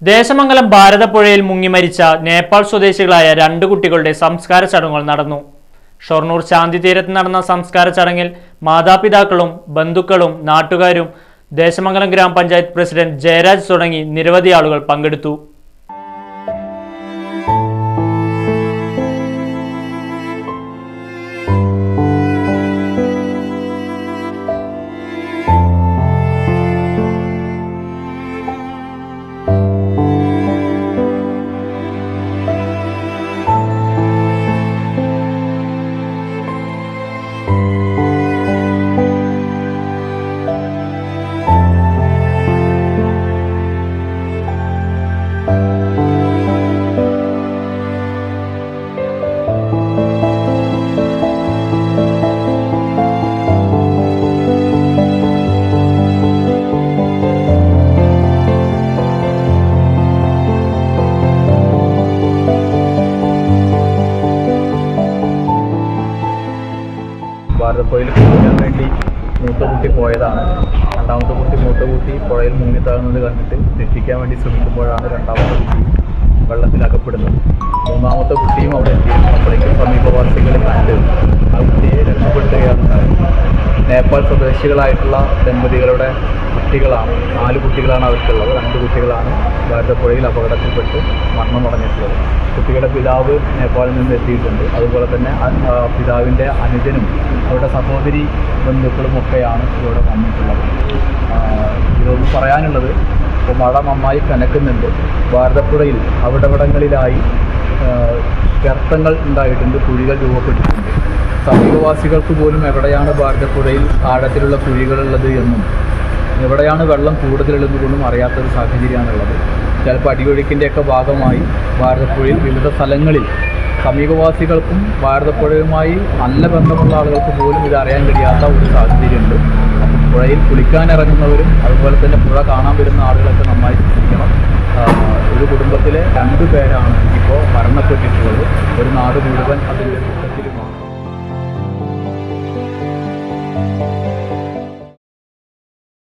ദേശമംഗലം ഭാരതപ്പുഴയിൽ മുങ്ങിമരിച്ച നേപ്പാൾ സ്വദേശികളായ രണ്ട് കുട്ടികളുടെ സംസ്കാര ചടങ്ങുകൾ നടന്നു. ഷൊർണൂർ ശാന്തി തീരത്ത് നടന്ന സംസ്കാര ചടങ്ങിൽ മാതാപിതാക്കളും ബന്ധുക്കളും നാട്ടുകാരും ദേശമംഗലം ഗ്രാമപഞ്ചായത്ത് പ്രസിഡന്റ് ജയരാജ് തുടങ്ങി നിരവധി ആളുകൾ പങ്കെടുത്തു. ഭാരതപ്പുഴയിൽ കുളിക്കാൻ വേണ്ടി മൂത്ത കുട്ടി പോയതാണ്. രണ്ടാമത്തെ കുട്ടി മൂത്ത കുട്ടി പുഴയിൽ മുങ്ങി താഴ്ന്നത് കണ്ടിട്ട് രക്ഷിക്കാൻ വേണ്ടി ശ്രമിക്കുമ്പോഴാണ് രണ്ടാമത്തെ കുട്ടി വെള്ളത്തിൽ അകപ്പെടുന്നത്. മൂന്നാമത്തെ കുട്ടിയും അവിടെ നേപ്പാൾ സ്വദേശികളായിട്ടുള്ള ദമ്പതികളുടെ കുട്ടികളാണ്. നാല് കുട്ടികളാണ് അവർക്കുള്ളത്. രണ്ട് കുട്ടികളാണ് ഭാരതപ്പുഴയിൽ അപകടത്തിൽപ്പെട്ട് മരണമടഞ്ഞിട്ടുള്ളത്. കുട്ടികളുടെ പിതാവ് നേപ്പാളിൽ നിന്ന് എത്തിയിട്ടുണ്ട്. അതുപോലെ തന്നെ പിതാവിന്റെ അനുജനും അവരുടെ സഹോദരി ബന്ധുക്കളും ഒക്കെയാണ് ഇവിടെ വന്നിട്ടുള്ളത്. ഇതൊന്ന് പറയാനുള്ളത് ഇപ്പോൾ മഴ നന്നായി കനക്കുന്നുണ്ട്. ഭാരതപ്പുഴയിൽ അവിടവിടങ്ങളിലായി ഗർത്തങ്ങൾ ഉണ്ടായിട്ടുണ്ട് കുഴികൾ രൂപപ്പെട്ടിട്ടുണ്ട്. സമീപവാസികൾക്ക് പോലും എവിടെയാണ് ഭാരതപ്പുഴയിൽ ആഴത്തിലുള്ള കുഴികളുള്ളത് എന്നും എവിടെയാണ് വെള്ളം കൂടുതലുള്ളത് പോലും അറിയാത്തൊരു സാഹചര്യമാണുള്ളത് ചിലപ്പോൾ അടിയൊഴുക്കിന്റെയൊക്കെ ഭാഗമായി ഭാരതപ്പുഴയിൽ വിവിധ സ്ഥലങ്ങളിൽ സമീപവാസികൾക്കും ഭാരതപ്പുഴയുമായി നല്ല ബന്ധമുള്ള ആളുകൾക്ക് പോലും ഇത് അറിയാൻ കഴിയാത്ത ഒരു സാഹചര്യമുണ്ട്. അപ്പം പുഴയിൽ കുളിക്കാൻ ഇറങ്ങുന്നവരും അതുപോലെ തന്നെ പുഴ കാണാൻ വരുന്ന ആളുകളൊക്കെ നന്നായി ശ്രദ്ധിക്കണം ഒരു കുടുംബത്തിലെ രണ്ടു പേരാണ് ഇപ്പോൾ മരണപ്പെട്ടിട്ടുള്ളത്. ഒരു നാട് മുഴുവൻ അതിൽ